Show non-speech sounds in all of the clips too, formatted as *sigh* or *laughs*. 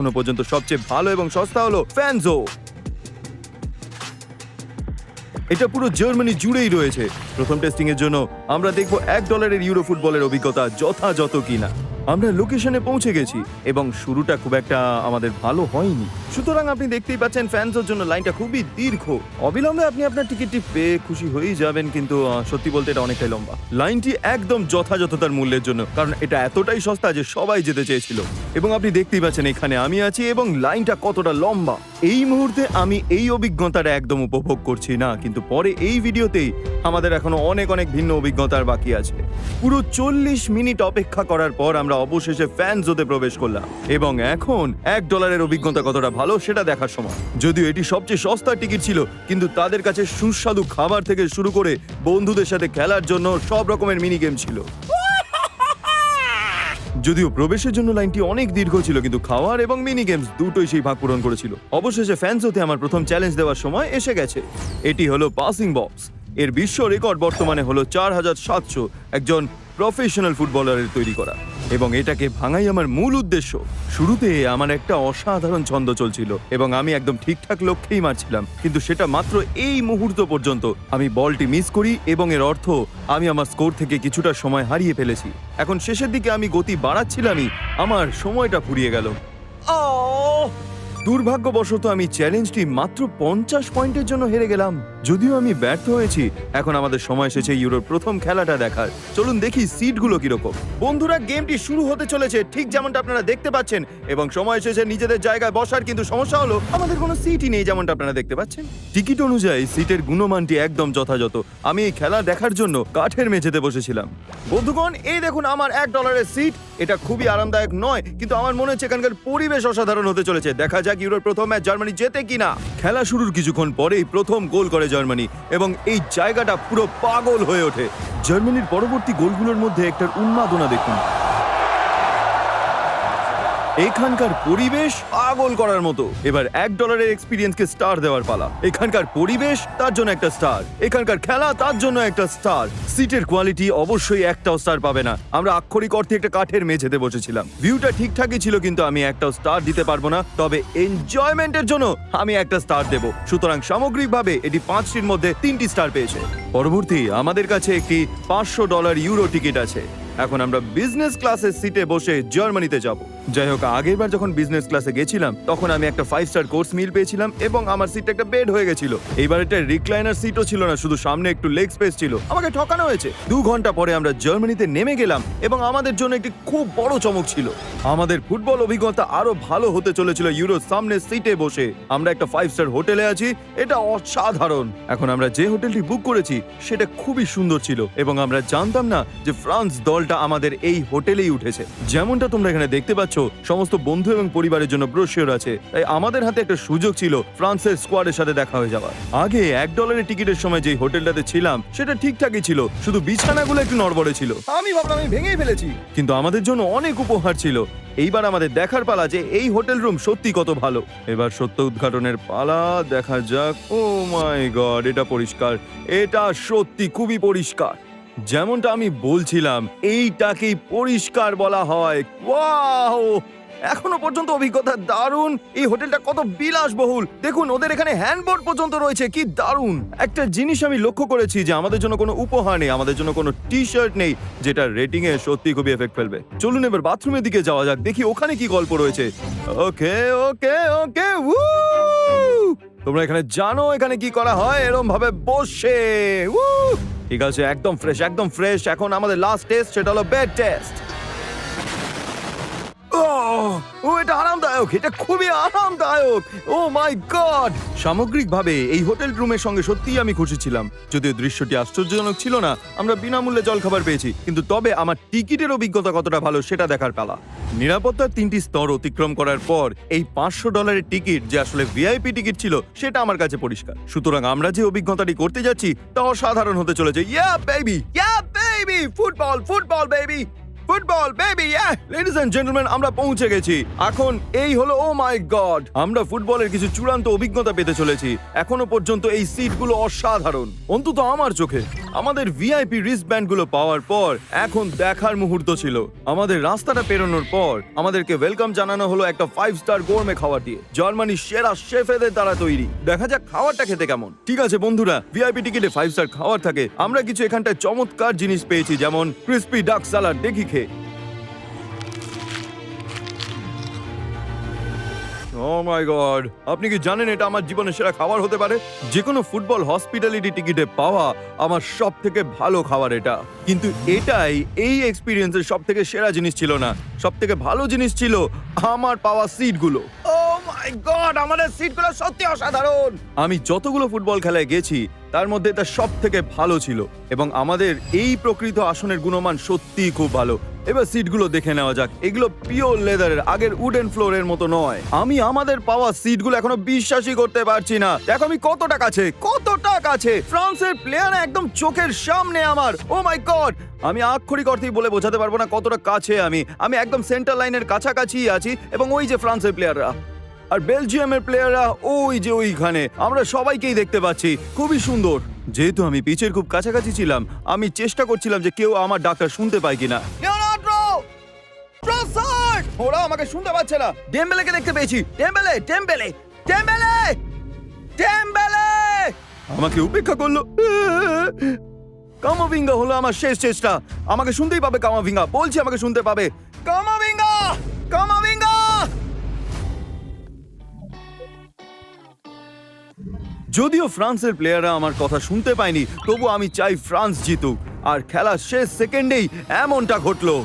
এখনও পর্যন্ত সবচেয়ে ভালো এবং সস্তা হলো ফ্যানজো। এটা পুরো জার্মানি জুড়েই রয়েছে। প্রথম টেস্টিং এর জন্য আমরা দেখব এক ডলারের ইউরো ফুটবলের অভিজ্ঞতা যথাযথ কিনা। আমরা লোকেশনে পৌঁছে গেছি এবং শুরুটা খুব একটা আমাদের ভালো হয়নি। সুতরাং আপনি দেখতেই পাচ্ছেন ফ্যান্সের জন্য লাইনটা খুবই দীর্ঘ। অবিলম্বে আপনি আপনার টিকিটটি পেয়ে খুশি হয়েই যাবেন, কিন্তু সত্যি বলতে এটা অনেকটাই লম্বা। লাইনটি একদম যথাযথতার মূল্যের জন্য, কারণ এটা এতটাই সস্তা যে সবাই যেতে চেয়েছিল। এবং আপনি দেখতেই পাচ্ছেন এখানে আমি আছি এবং লাইনটা কতটা লম্বা। এই মুহূর্তে আমি এই অভিজ্ঞতাটা একদম উপভোগ করছি না, কিন্তু পরে এই ভিডিওতেই আমাদের এখনও অনেক অনেক ভিন্ন অভিজ্ঞতার বাকি আছে। পুরো চল্লিশ মিনিট অপেক্ষা করার পর আমরা অবশেষে ফ্যান জোতে প্রবেশ করলাম। এবং এখন এক ডলারের অভিজ্ঞতা কতটা ভালো সেটা দেখার সময়। যদিও এটি সবচেয়ে সস্তার টিকিট ছিল, কিন্তু তাদের কাছে সুস্বাদু খাবার থেকে শুরু করে বন্ধুদের সাথে খেলার জন্য সব রকমের মিনি গেম ছিল। যদিও প্রবেশের জন্য লাইনটি অনেক দীর্ঘ ছিল, কিন্তু খাওয়ার এবং মিনি গেমস দুটোই সেই ভাগ পূরণ করেছিল। অবশেষে ফ্যান্স হতে আমার প্রথম চ্যালেঞ্জ দেওয়ার সময় এসে গেছে। এটি হলো পাসিং বক্স এর বিশ্ব রেকর্ড বর্তমানে হলো চার হাজার সাতশো একজন প্রফেশনাল ফুটবলারের তৈরি করা। এবং এটাকে ভাঙাই আমার মূল উদ্দেশ্য। শুরুতে আমার একটা অসাধারণ ছন্দ চলছিল এবং আমি একদম ঠিকঠাক লক্ষ্যেই মারছিলাম। কিন্তু সেটা মাত্র এই মুহূর্ত পর্যন্ত আমি বলটি মিস করি এবং এর অর্থ আমি আমার স্কোর থেকে কিছুটা সময় হারিয়ে ফেলেছি। এখন শেষের দিকে আমি গতি বাড়াচ্ছিলামই, আমার সময়টা ফুরিয়ে গেল! দুর্ভাগ্যবশত আমি চ্যালেঞ্জটি মাত্র পঞ্চাশ পয়েন্টের জন্য হেরে গেলাম। যদিও আমি ব্যর্থ হয়েছি, এখন আমাদের সময় এসেছে ইউরোর প্রথম খেলাটা দেখার। চলুন দেখি সিটগুলো কীরকম। বন্ধুরা, গেমটি শুরু হতে চলেছে, ঠিক যেমনটা আপনারা দেখতে পাচ্ছেন, এবং সময় এসেছে নিজেদের জায়গায় বসার, কিন্তু সমস্যা হলো, আমাদের কোনো সিটই নেই যেমনটা আপনারা দেখতে পাচ্ছেন। টিকিট অনুযায়ী সিটের গুণমানটি একদম যথাযথ। আমি এই খেলা দেখার জন্য কাঠের মেঝেতে বসেছিলাম। বন্ধুগণ, এই দেখুন আমার এক ডলারের সিট। এটা খুবই আরামদায়ক নয়, কিন্তু আমার মনে হচ্ছে এখানকার পরিবেশ অসাধারণ হতে চলেছে। দেখা যাক ইউরোর প্রথম ম্যাচ জার্মানি জেতে কিনা। খেলা শুরুর কিছুক্ষণ পরেই প্রথম গোল করে জার্মানি, এবং এই জায়গাটা পুরো পাগল হয়ে ওঠে। জার্মানির পরবর্তী গোলগুলোর মধ্যে একটা উন্মাদনা দেখুন। এখানকার পরিবেশ পাগল করার মতো। এবার এক ডলারের এক্সপিরিয়েন্সকে স্টার দেওয়ার পালা। এখানকার পরিবেশ, তার জন্য একটা স্টার এখানকার খেলা, তার জন্য একটা স্টার সিটের কোয়ালিটি অবশ্যই একটাও স্টার পাবে না। আমরা আক্ষরিক অর্থে একটা কাঠের মেঝেতে বসেছিলাম। ভিউটা ঠিকঠাকই ছিল কিন্তু আমি একটাও স্টার দিতে পারব না। তবে এনজয়মেন্টের জন্য আমি একটা স্টার দেব। সুতরাং সামগ্রিকভাবে এটি পাঁচটির মধ্যে তিনটি স্টার পেয়েছে। পরবর্তী আমাদের কাছে একটি পাঁচশো ডলার ইউরো টিকিট আছে। এখন আমরা বিজনেস ক্লাসের সিটে বসে জার্মানিতে যাব। যাই হোক আগের বার যখন বিজনেস ক্লাসে গেছিলাম, তখন আমি একটা ফাইভ স্টার কোর্স মিল পেয়েছিলাম এবং আমার সিটটা একটা বেড হয়ে গেছিল। এইবার এটা রিক্লাইনার সিটও ছিল না, শুধু সামনে একটু লেগ স্পেস ছিল। আমাকে ঠকানো হয়েছে। দু ঘণ্টা পরে আমরা জার্মানিতে নেমে গেলাম এবং আমাদের জন্য একটি খুব বড় চমক ছিল। আমাদের ফুটবল অভিজ্ঞতা আরও ভালো হতে চলেছিল ইউরোর সামনে সিটে বসে। আমরা একটা ফাইভ স্টার হোটেলে আছি, এটা অসাধারণ। এখন আমরা যে হোটেলটি বুক করেছি, সেটা খুবই সুন্দর ছিল এবং আমরা জানতাম না যে ফ্রান্স দলটা আমাদের এই হোটেলেই উঠেছে। যেমনটা তোমরা এখানে দেখতে পাচ্ছ সমস্ত বন্ধু এবং পরিবারের জন্য ব্রোশিওর আছে। তাই আমাদের হাতে একটা সুযোগ ছিল ফ্রান্সের স্কোয়াডের সাথে দেখা হয়ে যাওয়ার। আগে এক ডলারের টিকিটের সময় যে হোটেলটাতে ছিলাম সেটা ঠিকঠাকই ছিল। শুধু বিছানাগুলো একটু নড়বড়ে ছিল। আমি ভাবলাম আমি ভেঙেই ফেলেছি। কিন্তু আমাদের জন্য অনেক উপহার ছিল। এইবার আমাদের দেখার পালা যে এই হোটেল রুম সত্যি কত ভালো। এবার সত্য উদ্ঘাটনের পালা দেখা যাক। ও মাই গড এটা পরিষ্কার। এটা সত্যি খুবই পরিষ্কার। যেমনটা আমি বলছিলাম, এইটাকেই পরিষ্কার বলা হয়। ওয়াও! এখনও পর্যন্ত অভিজ্ঞতা দারুণ। এই হোটেলটা কত বিলাসবহুল। দেখুন, ওদের এখানে হ্যান্ডবোর্ড পর্যন্ত রয়েছে, কি দারুণ! একটা জিনিস আমি লক্ষ্য করেছি যে আমাদের জন্য কোনো উপহার নেই, আমাদের জন্য কোনো টি শার্ট নেই, যেটা রেটিং এ সত্যি খুবই এফেক্ট ফেলবে। চলুন এবার বাথরুমের দিকে যাওয়া যাক, দেখি ওখানে কি গল্প রয়েছে। ওকে ওকে ওকে তোমরা এখানে জানো এখানে কি করা হয় এরম ভাবে বসে উহ! ঠিক আছে একদম ফ্রেশ একদম ফ্রেশ এখন আমাদের লাস্ট টেস্ট সেটা হলো বেড টেস্ট ও এটা আরামদায়ক, এটা খুবই আরামদায়ক। Oh my God! সামগ্রিকভাবে এই হোটেল রুমের সঙ্গে সত্যিই আমি খুশি ছিলাম। যদিও দৃশ্যটি আশ্চর্যজনক ছিল না, আমরা বিনামূল্যে জলখাবার পেয়েছি, কিন্তু তবে আমার টিকিটের অভিজ্ঞতা কতটা ভালো সেটা দেখার পালা। নিরাপত্তার তিনটি স্তর অতিক্রম করার পর, এই পাঁচশো ডলারের টিকিট যে আসলে ভিআইপি টিকিট ছিল, সেটা আমার কাছে পরিষ্কার। সুতরাং আমরা যে অভিজ্ঞতাটি করতে যাচ্ছি, তা অসাধারণ হতে চলেছে। Yeah baby yeah baby football football baby football baby ladies and gentleman আমরা পৌঁছে গেছি। এখন এই হলো ও মাই গড আমরা ফুটবলের কিছু চূড়ান্ত অভিজ্ঞতা পেতে চলেছি। এখনও পর্যন্ত এই সিটগুলো অসাধারণ। অন্তত আমার চোখে। আমাদের ভিআইপি রিস্ট ব্যান্ডগুলো পাওয়ার পর, এখন দেখার মুহূর্ত ছিল। আমাদের রাস্তাটা পেরোনোর পর, আমাদেরকে ওয়েলকাম জানানো হলো একটা ফাইভ স্টার গোরমে খাবার দিয়ে। জার্মানির সেরা শেফেদের দ্বারা তৈরি। দেখা যাক খাবারটা খেতে কেমন। ঠিক আছে, বন্ধুরা ভিআইপি টিকিটে ফাইভ স্টার খাবার থাকে। আমরা কিছু এখানটায় চমৎকার জিনিস পেয়েছি, যেমন ক্রিস্পি ডাক সালাড দেখি খেয়ে। ও মাই গড আপনি কি জানেন এটা আমার জীবনের সেরা খাবার হতে পারে? যে কোনো ফুটবল হসপিটালিটি টিকিটে পাওয়া আমার সব থেকে ভালো খাবার এটা। কিন্তু এটাই এই এক্সপিরিয়েন্সের সব থেকে সেরা জিনিস ছিল না। সব থেকে ভালো জিনিস ছিল আমার পাওয়া সিটগুলো ও মাই গড আমাদের সিটগুলো সত্যি অসাধারণ! আমি যতগুলো ফুটবল খেলায় গেছি, তার মধ্যে এটা সব থেকে ভালো ছিল। এবং আমাদের এই প্রকৃত আসনের গুণমান সত্যিই খুব ভালো। এবার সিটগুলো দেখে নেওয়া যাক। এগুলো পিওর লেদারের আগের উডেন ফ্লোরের মতো নয়। আমি আমাদের পাওয়া সিটগুলো এখনও বিশ্বাসই করতে পারছি না। দেখো আমি কতটা কাছে কতটা কাছে! ফ্রান্সের প্লেয়ার একদম চোখের সামনে আমার। ও মাই গড আমি আক্ষরিক অর্থেই বলে বোঝাতে পারব না কতটা কাছে আমি। আমি একদম সেন্টার লাইনের কাছাকাছি আছি এবং ওই যে ফ্রান্সের প্লেয়াররা আর বেলজিয়ামের প্লেয়াররা ওই যে ওইখানে। আমরা সবাইকেই দেখতে পাচ্ছি। খুবই সুন্দর। যেহেতু আমি পিচের খুব কাছাকাছি ছিলাম, আমি চেষ্টা করছিলাম যে কেউ আমার ডাক্তার শুনতে পায় কিনা। ট্রসার্ড! ওরা আমাকে শুনতে পাচ্ছে না। ডেম্বেলেকে দেখতে পেয়েছি। ডেম্বেলে ডেম্বেলে ডেম্বেলে ডেম্বেলে আমাকে উপেক্ষা করল। কামাভিঙ্গা হলো আমার শেষ চেষ্টা। আমাকে শুনতেই পাবে কামাভিঙ্গা। বলছি আমাকে শুনতে পাবে। কামাভিঙ্গা! কামাভিঙ্গা! যদিও ফ্রান্সের প্লেয়াররা আমার কথা শুনতে পায়নি, তবু আমি চাই ফ্রান্স জিতুক। আর খেলার শেষ সেকেন্ডেই এমনটা ঘটলো।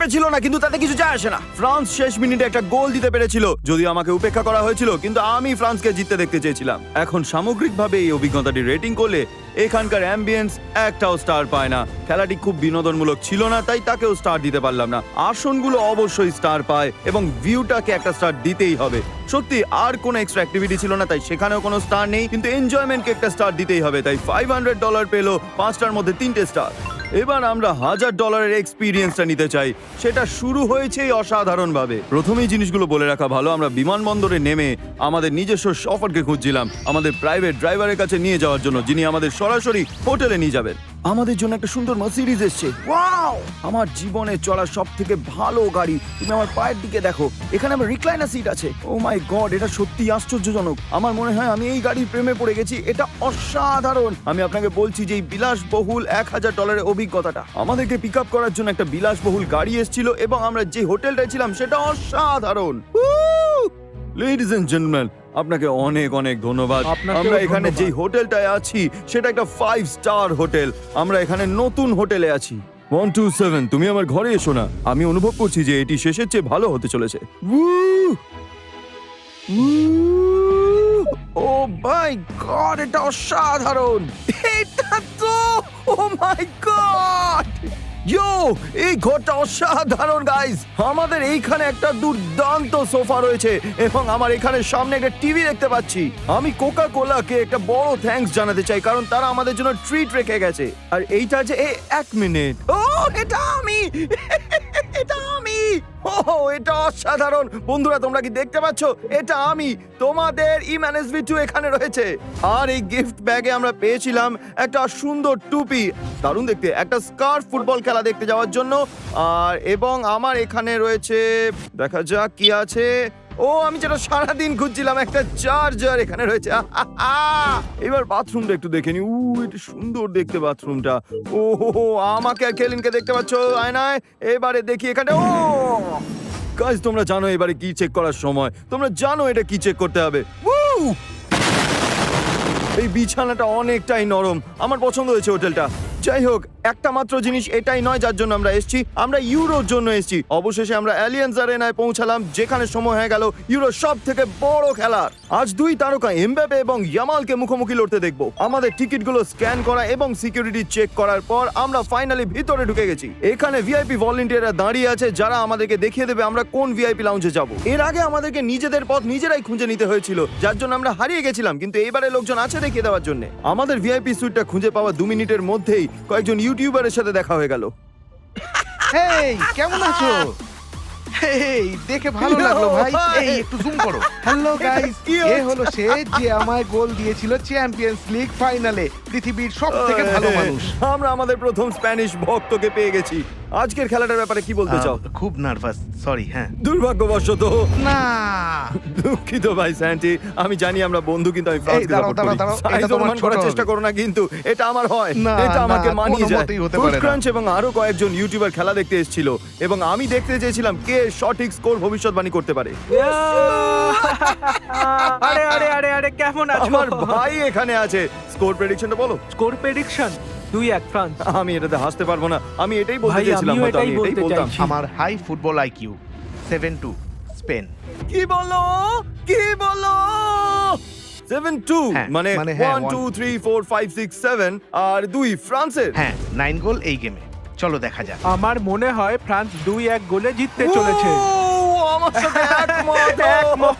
এমবাপে ছিল না, কিন্তু তাতে কিছু যায় আসে না। ফ্রান্স শেষ মিনিটে একটা গোল দিতে পেরেছিল, যদিও আমাকে উপেক্ষা করা হয়েছিল, কিন্তু আমি ফ্রান্সকে জিততে দেখতে চেয়েছিলাম। এখন সামগ্রিকভাবে এই অভিজ্ঞতাটি রেটিং করলে এখানকার অ্যাম্বিয়েন্স একটাও স্টার পায় না। খেলাটি খুব বিনোদনমূলক ছিল না, তাই তাকেও স্টার দিতে পারলাম না। আসনগুলো অবশ্যই স্টার পায় এবং ভিউটাকে একটা স্টার দিতেই হবে। সত্যি, আর কোনো এক্সট্রা অ্যাক্টিভিটি ছিল না, তাই সেখানেও কোনো স্টার নেই, কিন্তু এনজয়মেন্টকে একটা স্টার দিতেই হবে। তাই ফাইভ হান্ড্রেড ডলার পেল পাঁচটার মধ্যে তিনটে স্টার এবার আমরা হাজার ডলারের এক্সপিরিয়েন্সটা নিতে চাই। সেটা শুরু হয়েছেই অসাধারণভাবে। প্রথমেই জিনিসগুলো বলে রাখা ভালো, আমরা বিমানবন্দরে নেমে আমাদের নিজস্ব সফরকে খুঁজছিলাম, আমাদের প্রাইভেট ড্রাইভারের কাছে নিয়ে যাওয়ার জন্য, যিনি আমাদের সরাসরি হোটেলে নিয়ে যাবেন। আমাদের জন্য একটা সুন্দর মার্সিডিজ এসছে। ওয়াও আমার জীবনে চলা সব থেকে ভালো গাড়ি তুমি আমার পায়ের দিকে দেখো। এখানে আমার রিক্লাইনার সিট আছে। ও মাই গড এটা সত্যি আশ্চর্যজনক। আমার মনে হয় আমি এই গাড়ির প্রেমে পড়ে গেছি এটা অসাধারণ। আমি আপনাকে বলছি যে এই বিলাসবহুল এক হাজার ডলারের অভিজ্ঞতাটা। আমাদেরকে পিক আপ করার জন্য একটা বিলাসবহুল গাড়ি এসেছিল এবং আমরা যে হোটেলটায় ছিলাম সেটা অসাধারণ। লেডিস এন্ড জেন্টলম্যান আপনাকে অনেক অনেক ধন্যবাদ। আমরা এখানে। যেই হোটেলটায় আছি সেটা একটা ফাইভ স্টার হোটেল। আমরা এখানে নতুন হোটেলে আছি। ওয়ান টু সেভেন তুমি আমার ঘরে এসো না। আমি অনুভব করছি যে এটি শেষের চেয়ে ভালো হতে চলেছে! ও মাই গড এটা অসাধারণ! এটা তো ও মাই গড! ইয়ো, এই ঘরটা অসাধারণ গাইস আমাদের এইখানে একটা দুর্দান্ত সোফা রয়েছে এবং আমার এখানে সামনে একটা টিভি দেখতে পাচ্ছি। আমি কোকা কোলাকে একটা বড় থ্যাঙ্কস জানাতে চাই, কারণ তারা আমাদের জন্য ট্রিট রেখে গেছে। আর এইটা যে, এ, এক মিনিট ও, এটা আমি! *laughs* এটা ও এটা অসাধারণ। বন্ধুরা, তোমরা কি দেখতে পাচ্ছ? এটা আমি, তোমাদের ইম্যানেসভি টু এখানে রয়েছে। আর এই গিফট ব্যাগে আমরা পেয়েছিলাম একটা সুন্দর টুপি। দারুণ দেখতে, একটা স্কার্ফ ফুটবল খেলা দেখতে যাওয়ার জন্য। আর এবং আমার এখানে রয়েছে, দেখা যাক কি আছে। ও, আমি যেটা সারাদিন খুঁজছিলাম একটা চার্জার এখানে রয়েছে! *laughs* এবার বাথরুমটা একটু দেখে নি। এটা সুন্দর দেখতে বাথরুমটা ও আমাকে আর কেলিনকে দেখতে পাচ্ছ আয়নায়? এবারে দেখি এখানে, ও! কাজ তোমরা জানো এবারে কি চেক করার সময়। তোমরা জানো এটা কি চেক করতে হবে! এই বিছানাটা অনেকটাই নরম। আমার পছন্দ হয়েছে হোটেলটা। যাই হোক, একটা মাত্র জিনিস এটাই নয় যার জন্য আমরা এসেছি। আমরা ইউরোর জন্য এসেছি। অবশেষে আমরা অ্যালিয়েন্স আরেনায় পৌঁছালাম, যেখানে সময় হয়ে গেল ইউরোর সব থেকে বড় খেলার। আজ দুই তারকা এমবাপে এবং ইয়ামালকে মুখোমুখি লড়তে দেখব। আমাদের টিকিটগুলো স্ক্যান করা এবং সিকিউরিটি চেক করার পর আমরা ফাইনালি ভিতরে ঢুকে গেছি। এখানে ভিআইপি ভলেন্টিয়াররা দাঁড়িয়ে আছে, যারা আমাদেরকে দেখিয়ে দেবে আমরা কোন ভিআইপি লাউঞ্জে যাব। এর আগে আমাদেরকে নিজেদের পথ নিজেরাই খুঁজে নিতে হয়েছিল, যার জন্য আমরা হারিয়ে গেছিলাম, কিন্তু এবারে লোকজন আছে দেখিয়ে দেওয়ার জন্য। আমাদের ভিআইপি সুইটটা খুঁজে পাওয়া দু মিনিটের মধ্যেই কয়েকজন ইউটিউবারের সাথে দেখা হয়ে গেল। হেই কেমন আছো? হেই দেখে ভালো লাগল ভাই। এই একটু জুম করো। *laughs* হ্যালো গাইস এ হলো সে যে আমায় গোল দিয়েছিল চ্যাম্পিয়ন্স লিগ ফাইনালে পৃথিবীর সব থেকে ভালো মানুষ। আমরা আমাদের প্রথম স্প্যানিশ ভক্তকে পেয়ে গেছি। আজকের খেলাটার ব্যাপারে কি বলতে চাও? খুব নার্ভাস সরি হ্যাঁ। দুর্ভাগ্যবশত। না। দুঃখিত ভাই স্যান্টি আমি জানি আমরা বন্ধু কিন্তু আমি ফ্রান্সকে এই, দাঁড়াও, সাপোর্ট করি। দাঁড়াও, দাঁড়াও, এটা তোমার করার চেষ্টা করো না কিন্তু এটা আমার হয়। না, এটা আমাকে মানিয়ে যায়। ফুড ক্রাঞ্চ এবং আরও কয়েকজন ইউটিউবার খেলা দেখতে এসেছিল এবং আমি দেখতে চেয়েছিলাম কে সঠিক স্কোর ভবিষ্যৎবাণী করতে পারে। আরে আরে আরে আরে কেমন আছো? আমার ভাই এখানে আছে। স্কোর প্রেডিকশনটা বলো। স্কোর প্রেডিকশন দুই এক ফ্রান্স আমি এটাতে হাসতে পারব না। আমি এটাই বলতে ভাই, আমিও হয়তো আমি এটাই এটাই বলতে বলতাম। চাইছি। আমার high football IQ seven two Spain কি বলো? কি বলো? সেভেন টু হ্যাঁ, মানে মানে হ্যাঁ, one one. Two three four five six seven আর দুই ফ্রান্সের হ্যাঁ নাইন গোল এই গেমে চলো দেখা যাক। আমার মনে হয় ফ্রান্স দুই এক গোলে জিততে চলেছে। ও, আমার সাথে একমত। *laughs* একমত,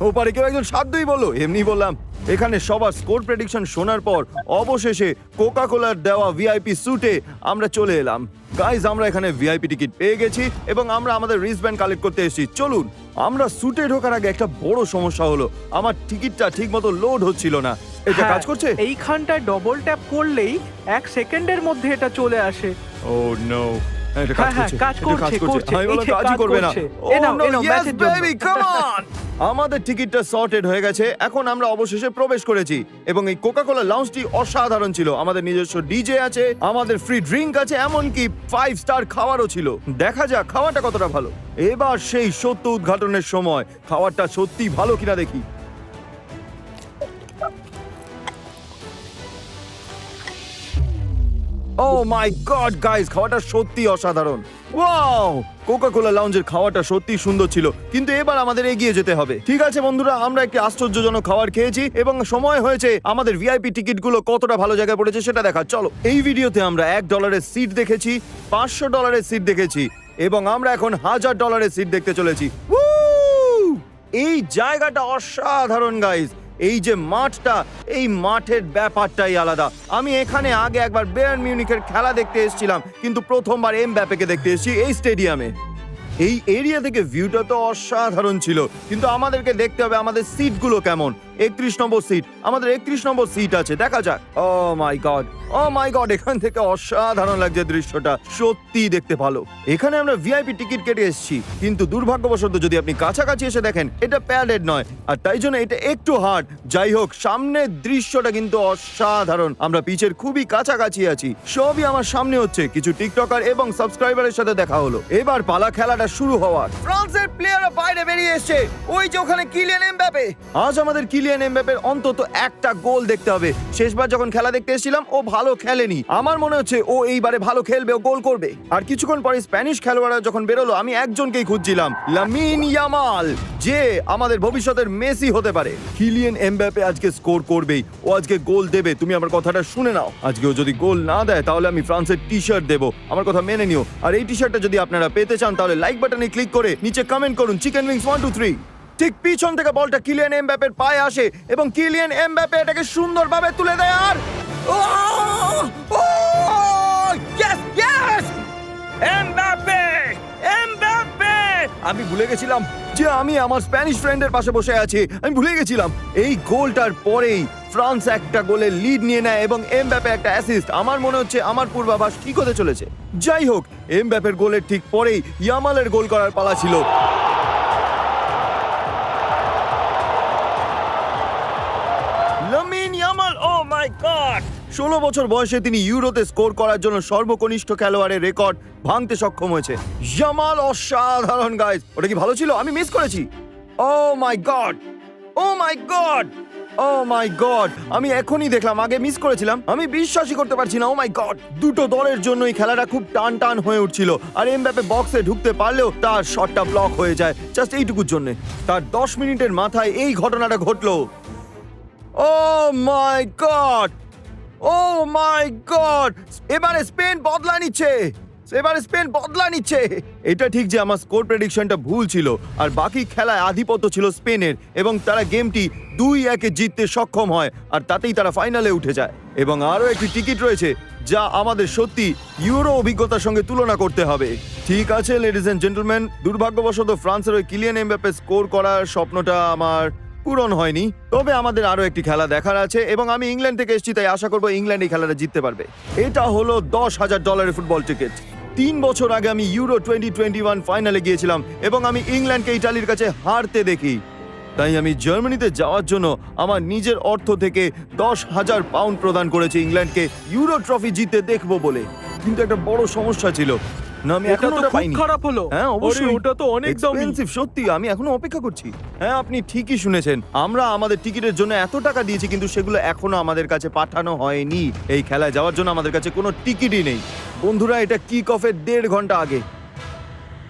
ও পারে কেউ একজন সাধ্যই বলল এমনি বললাম। এখানে সবার স্কোর প্রেডিকশন শোনার পর অবশেষে কোকা কোলার দেওয়া ভিআইপি স্যুটে আমরা চলে এলাম। গাইজ আমরা এখানে ভিআইপি টিকিট পেয়ে গেছি এবং আমরা আমাদের রিস্টব্যান্ড কালেক্ট করতে এসেছি। চলুন আমরা স্যুটে ঢোকার আগে একটা বড় সমস্যা হলো আমার টিকিটটা ঠিকমতো লোড হচ্ছিল না। এটা হ্যাঁ, কাজ করছে? এইখানটায় ডবল ট্যাপ করলেই এক সেকেন্ডের মধ্যে এটা চলে আসে। ও নো এটা হ্যাঁ, কাজ হ্যাঁ, করছে। কাজ করছে, কাজ করছে আমি বললাম কাজই করবে না। ও no yes baby come on আমাদের টিকিটটা সর্টেড হয়ে গেছে। এখন আমরা অবশেষে প্রবেশ করেছি এবং এই কোকা কোলা অসাধারণ ছিল। আমাদের নিজস্ব ডিজে আছে, আমাদের ফ্রি ড্রিঙ্ক আছে, এমনকি ফাইভ স্টার খাওয়ারও ছিল। দেখা যাক, খাওয়াটা কতটা ভালো। এবার সেই সত্য উদ্ঘাটনের সময় খাওয়ারটা সত্যি ভালো কিনা দেখি। ও মাই গড গাইস খাওয়াটা সত্যি অসাধারণ। ওয়াও কোকা কোলা লাউঞ্জের খাওয়াটা সত্যি সুন্দর ছিল, কিন্তু এবার আমাদের এগিয়ে যেতে হবে। ঠিক আছে, বন্ধুরা, আমরা একটি আশ্চর্যজনক খাবার খেয়েছি এবং সময় হয়েছে আমাদের ভিআইপি টিকিটগুলো কতটা ভালো জায়গায় পড়েছে সেটা দেখা চলো, এই ভিডিওতে আমরা এক ডলারের সিট দেখেছি, পাঁচশো ডলারের সিট দেখেছি এবং আমরা এখন হাজার ডলারের সিট দেখতে চলেছি! এই জায়গাটা অসাধারণ গাইস এই যে মাঠটা, এই মাঠের ব্যাপারটাই আলাদা। আমি এখানে আগে একবার বেয়ার মিউনিকের খেলা দেখতে এসেছিলাম, কিন্তু প্রথমবার এম ব্যাপেকে দেখতে এসেছি এই স্টেডিয়ামে এই এরিয়া থেকে ভিউটা তো অসাধারণ ছিল, কিন্তু আমাদেরকে দেখতে হবে আমাদের সিটগুলো কেমন। একত্রিশ নম্বর সিট আমাদের একত্রিশ নম্বর সিট আছে, দেখা যাক। ও my god oh my god এখান থেকে অসাধারণ লাগছে দৃশ্যটা। সত্যি দেখতে ভালো। এখানে আমরা ভিআইপি টিকিট কেটে এসেছি। কিন্তু দুর্ভাগ্যবশত যদি আপনি কাছাকাছি এসে দেখেন, এটা প্যাডেড নয়। আর তাই জন্য এটা একটু হার্ড যাই হোক, সামনের দৃশ্যটা কিন্তু অসাধারণ। আমরা পিচের খুবই কাছাকাছি আছি। সবই আমার সামনে হচ্ছে। কিছু টিকটকার এবং সাবস্ক্রাইবারের সাথে দেখা হলো। এবার পালা খেলাটা শুরু হওয়ার। ফ্রান্সের প্লেয়াররা বাইরে বেরিয়ে এসেছে। ওই যে ওখানে কিলিয়ান এমবাপে আজ আমাদের কিলিয়ান এমবাপের অন্তত একটা গোল দেখতে হবে। শেষবার যখন খেলা দেখতে এসেছিলাম, ও ভালো খেলেনি। আমার মনে হচ্ছে ও এইবারে ভালো খেলবে, ও গোল করবে। আর কিছুক্ষণ পরে স্প্যানিশ খেলোয়াড়রা যখন বেরোলো, আমি একজনকেই খুঁজছিলাম লামিন ইয়ামাল যে আমাদের ভবিষ্যতের মেসি হতে পারে। কিলিয়ান এমবাপে আজকে স্কোর করবেই। ও আজকে গোল দেবে। তুমি আমার কথাটা শুনে নাও। আজকে ও যদি গোল না দেয়, তাহলে আমি ফ্রান্সের টি শার্ট দেবো। আমার কথা মেনে নিও। আর এই টি শার্টটা যদি আপনারা পেতে চান, তাহলে লাইক বাটনে ক্লিক করে নিচে কমেন্ট করুন। Chicken wings one two three ঠিক পিছন থেকে বলটা কিলিয়ান এমবাপের পায়ে আসে এবং কিলিয়ান এমবাপে এটাকে সুন্দরভাবে তুলে দেয় আর আমি ভুলে গেছিলাম যে আমি আমার স্প্যানিশ ফ্রেন্ডের পাশে বসে আছি। আমি ভুলে গেছিলাম। এই গোলটার পরেই ফ্রান্স একটা গোলে লিড নিয়ে নেয় এবং এমবাপে একটা অ্যাসিস্ট আমার মনে হচ্ছে আমার পূর্বাভাস ঠিক হতে চলেছে। যাই হোক এমবাপের গোলের ঠিক পরেই ইয়ামালের গোল করার পালা ছিল। গড ষোলো বছর বয়সে তিনি ইউরোতে স্কোর করার জন্য সর্বকনিষ্ঠ খেলোয়াড়ের রেকর্ড ভাঙতে সক্ষম হয়েছে। জামাল অসাধারণ গাইজ ওটা কি ভালো ছিল? আমি মিস করেছি। ও my God oh my God oh my God আমি এখনই দেখলাম, আগে মিস করেছিলাম। আমি বিশ্বাসই করতে পারছি না ও মাই গড দুটো দলের জন্যই খেলাটা খুব টান টান হয়ে উঠছিল। আর এমব্যাপে বক্সে ঢুকতে পারলেও তার শটটা ব্লক হয়ে যায়। জাস্ট এইটুকুর জন্য। তার দশ মিনিটের মাথায় এই ঘটনাটা ঘটলো। Oh my god oh my god এবারে স্পেন বদলা নিচ্ছে। এবারে স্পেন বদলা নিচ্ছে। এটা ঠিক যে আমার স্কোর প্রেডিকশনটা ভুল ছিল, আর বাকি খেলায় আধিপত্য ছিল স্পেনের, এবং তারা গেমটি দুই একে জিততে সক্ষম হয়, আর তাতেই তারা ফাইনালে উঠে যায়। এবং আরও একটি টিকিট রয়েছে, যা আমাদের সত্যি ইউরো অভিজ্ঞতার সঙ্গে তুলনা করতে হবে। ঠিক আছে লেডিস এন্ড জেন্টলম্যান দুর্ভাগ্যবশত ফ্রান্সের ওই কিলিয়ান এমবাপে স্কোর করার স্বপ্নটা আমার পূরণ হয়নি। তবে আমাদের আরও একটি খেলা দেখার আছে এবং আমি ইংল্যান্ড থেকে এসেছি, তাই আশা করব ইংল্যান্ড এই খেলাটা জিততে পারবে। এটা হলো দশ হাজার ডলারের ফুটবল টিকিট। তিন বছর আগে আমি ইউরো টোয়েন্টি টোয়েন্টি ওয়ান ফাইনালে গিয়েছিলাম এবং আমি ইংল্যান্ডকে ইটালির কাছে হারতে দেখি। তাই আমি জার্মানিতে যাওয়ার জন্য আমার নিজের অর্থ থেকে দশ হাজার পাউন্ড প্রদান করেছি ইংল্যান্ডকে ইউরো ট্রফি জিততে দেখব বলে। কিন্তু একটা বড় সমস্যা ছিল না আমি এটা এখনও তো ওটা খুব পাইনি খারাপ হলো। হ্যাঁ অবশ্যই। আরে, ওটা তো অনেক দামি। এক্সপেন্সিভ সত্যি আমি এখনও অপেক্ষা করছি। হ্যাঁ আপনি ঠিকই শুনেছেন। আমরা আমাদের টিকিটের জন্য এত টাকা দিয়েছি কিন্তু সেগুলো এখনও আমাদের কাছে পাঠানো হয়নি। এই খেলায় যাওয়ার জন্য আমাদের কাছে কোনো টিকিটই নেই। বন্ধুরা এটা কিক অফের দেড় ঘণ্টা আগে।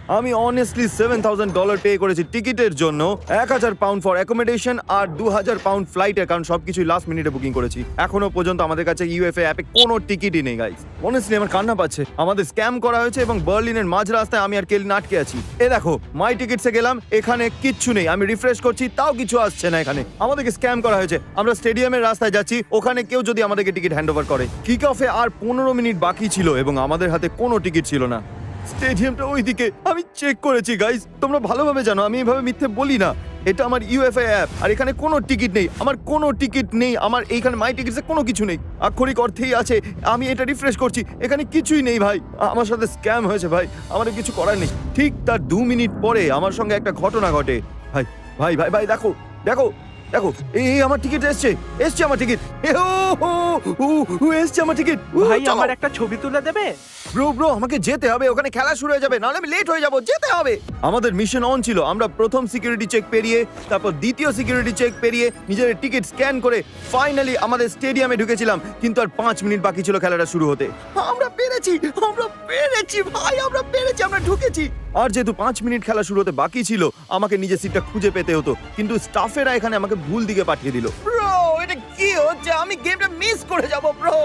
আমি honestly seven thousand dollar pay করেছি টিকিটের জন্য। এক হাজার পাউন্ড ফর অ্যাকোমোডেশন আর দু হাজার পাউন্ড ফ্লাইটের কারণ সবকিছুই লাস্ট মিনিটে বুকিং করেছি। এখনও পর্যন্ত আমাদের কাছে ইউএফএ অ্যাপে কোনো টিকিটই নেই গাইস অনেস্টলি আমার কান্না পাচ্ছে। আমাদের স্ক্যাম করা হয়েছে এবং বার্লিনের মাঝ রাস্তায় আমি আর কেলিন আটকে আছি। এ দেখো মাই টিকিটসে গেলাম, এখানে কিচ্ছু নেই। আমি রিফ্রেশ করছি, তাও কিছু আসছে না এখানে। আমাদেরকে স্ক্যাম করা হয়েছে। আমরা স্টেডিয়ামের রাস্তায় যাচ্ছি, ওখানে কেউ যদি আমাদেরকে টিকিট হ্যান্ড ওভার করে। কিক অফে আর পনেরো মিনিট বাকি ছিল এবং আমাদের হাতে কোনো টিকিট ছিল না। স্টেডিয়ামটা ওইদিকে। আমি চেক করেছি গাইস তোমরা ভালোভাবে জানো আমি এভাবে মিথ্যে বলি না। এটা আমার ইউএফআই অ্যাপ আর এখানে কোনো টিকিট নেই। আমার কোনো টিকিট নেই আমার এইখানে মাই টিকিটসে কোনো কিছু নেই। আক্ষরিক অর্থেই আছে আমি এটা রিফ্রেশ করছি। এখানে কিছুই নেই ভাই। আমার সাথে স্ক্যাম হয়েছে ভাই। আমার কিছু করার নেই। ঠিক তার দু মিনিট পরে আমার সঙ্গে একটা ঘটনা ঘটে। ভাই ভাই ভাই ভাই দেখো দেখো দেখো। এই আমার টিকিট এসছে। এসছে আমার টিকিট এসছে আমার টিকিট ভাই আমার একটা ছবি তুলে দেবে? ব্রো ব্রো আমাকে যেতে হবে ওখানে খেলা শুরু হয়ে যাবে নাহলে আমি লেট হয়ে যাব যেতে হবে। আমাদের মিশন অন ছিল আমরা প্রথম সিকিউরিটি চেক পেরিয়ে তারপর দ্বিতীয় সিকিউরিটি চেক পেরিয়ে নিজের টিকিট স্ক্যান করে ফাইনালি আমাদের স্টেডিয়ামে ঢুকেছিলাম কিন্তু আর পাঁচ মিনিট বাকি ছিল খেলাটা শুরু হতে। আমরা পেরেছি আমরা পেরেছি ভাই আমরা পেরেছি আমরা ঢুকেছি। আর যেহেতু পাঁচ মিনিট খেলা শুরু হতে বাকি ছিল আমাকে নিজের সিটটা খুঁজে পেতে হতো কিন্তু স্টাফেরা এখানে আমাকে ভুল দিকে পাঠিয়ে দিল। কি হচ্ছে? আমি গেমটা মিস করে যাব ব্রো।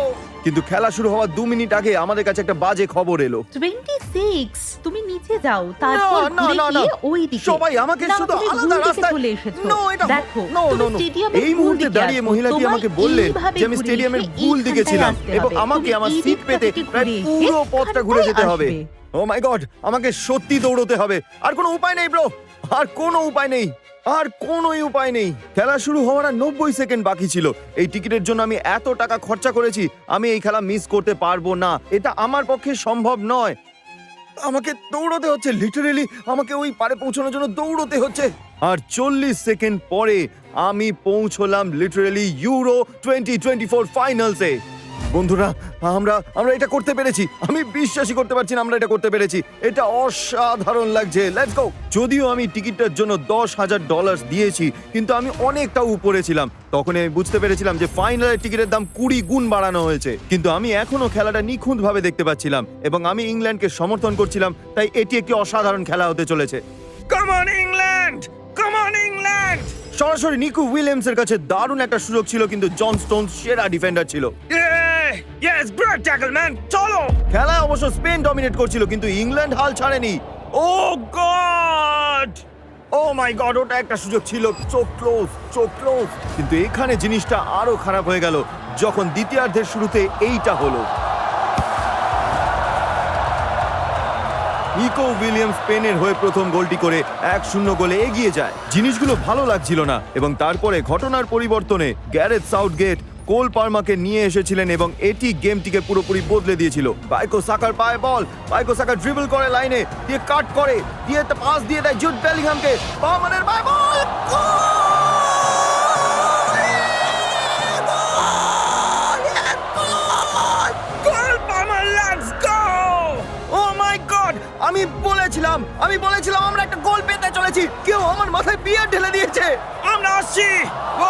কিন্তু খেলা শুরু হওয়ার দু মিনিট আগে আমাদের কাছে একটা বাজে খবর এলো। 26 তুমি নিচে যাও তারপর ঘুরে। গিয়ে ওই দিকে সবাই আমাকে শুধু আলাদা রাস্তায়- চলে এসেছ। এটা- দেখো নো নো. এই মুহূর্তে দাঁড়িয়ে। মহিলাটি আমাকে বললেন যে আমি স্টেডিয়ামের ভুল দিকে ছিলাম এবং আমাকে আমার সিট পেতে প্রায় পুরো পথটা ঘুরে যেতে হবে। ও মাই গড আমাকে সত্যি দৌড়তে হবে। আর কোনো উপায় নেই ব্রো আর কোনো উপায় নেই। আর কোনোই উপায় নেই। খেলা শুরু হওয়ার নব্বই সেকেন্ড বাকি ছিল। এই টিকিটের জন্য আমি এত টাকা খরচা করেছি, আমি এই খেলা মিস করতে পারব না। এটা আমার পক্ষে সম্ভব নয়। আমাকে দৌড়তে হচ্ছে লিটারেলি আমাকে ওই পারে পৌঁছানোর জন্য দৌড়তে হচ্ছে। আর চল্লিশ সেকেন্ড পরে আমি পৌঁছলাম literally Euro twenty twenty four ফাইনালসে বন্ধুরা আমরা আমরা এটা করতে পেরেছি। আমি বিশ্বাসই করতে পারছি না আমরা এটা করতে পেরেছি। এটা অসাধারণ লাগছে। লেটস গো যদিও আমি টিকিটটার জন্য দশ হাজার ডলার দিয়েছি কিন্তু আমি অনেকটা উপরে ছিলাম। তখন আমি বুঝতে পেরেছিলাম যে ফাইনালের টিকিটের দাম কুড়ি গুণ বাড়ানো হয়েছে। কিন্তু আমি এখনও খেলাটা নিখুঁত ভাবে দেখতে পাচ্ছিলাম এবং আমি ইংল্যান্ডকে সমর্থন করছিলাম তাই এটি একটি অসাধারণ খেলা হতে চলেছে। Come on England come on England সরাসরি নিকু উইলিয়ামসের কাছে দারুণ একটা সুযোগ ছিল কিন্তু জন স্টোন সেরা ডিফেন্ডার ছিল। ইয়েস গ্রেট ট্যাকল ম্যান চলো। খেলায় অবশ্য স্পেন ডমিনেট করছিল কিন্তু ইংল্যান্ড হাল ছাড়েনি। ও গড! ও মাই গড ওটা একটা সুযোগ ছিল। চো ক্লোজ চো ক্লোজ। কিন্তু এখানে জিনিসটা আরও খারাপ হয়ে গেল যখন দ্বিতীয়ার্ধের শুরুতে এইটা হলো। ইকো উইলিয়ামস পেনের হয়ে প্রথম গোলটি করে এক শূন্য গোলে এগিয়ে যায়। জিনিসগুলো ভালো লাগছিল না এবং তারপরে ঘটনার পরিবর্তনে গ্যারেথ সাউথগেট কোল পার্মাকে নিয়ে এসেছিলেন এবং এটি গেমটিকে পুরোপুরি বদলে দিয়েছিল। বাইকো সাকার পায় বল বাইকো সাকার ড্রিবল করে লাইনে দিয়ে কাট করে দিয়ে পাস দিয়ে দেয় জুট বেলিংহামকে। পার্মানের পায়ে বল গড আমি বলেছিলাম আমি বলেছিলাম আমরা একটা গোল পেতে চলেছি। কেউ আমার মাথায় বিয়ার ঢেলে দিয়েছে। আমরা আসছি। ও,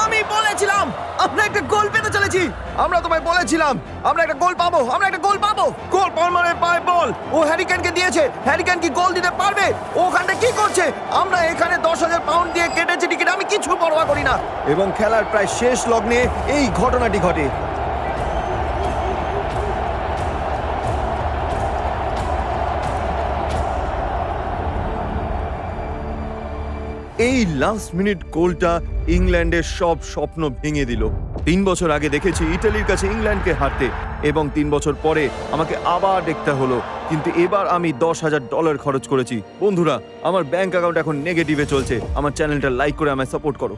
আমি বলেছিলাম আমরা একটা গোল পেতে চলেছি আমরা তোমায় বলেছিলাম আমরা একটা গোল পাবো আমরা একটা গোল পাবো গোল পালমারের পায় বল ও হ্যারিকেনকে দিয়েছে হ্যারিকেন কি গোল দিতে পারবে ওখানটা কি করছে আমরা এখানে দশ হাজার পাউন্ড দিয়ে কেটেছি টিকিট আমি কিছু পরোয়া করি না এবং খেলার প্রায় শেষ লগ্নে এই ঘটনাটি ঘটে এই লাস্ট মিনিট গোলটা ইংল্যান্ডের সব স্বপ্ন ভেঙে দিল। তিন বছর আগে দেখেছি ইটালির কাছে ইংল্যান্ডকে হারতে এবং তিন বছর পরে আমাকে আবার দেখতে হলো। কিন্তু এবার আমি দশ হাজার ডলার খরচ করেছি। বন্ধুরা, আমার ব্যাংক অ্যাকাউন্ট এখন নেগেটিভে চলছে। আমার চ্যানেলটা লাইক করে আমায় সাপোর্ট করো।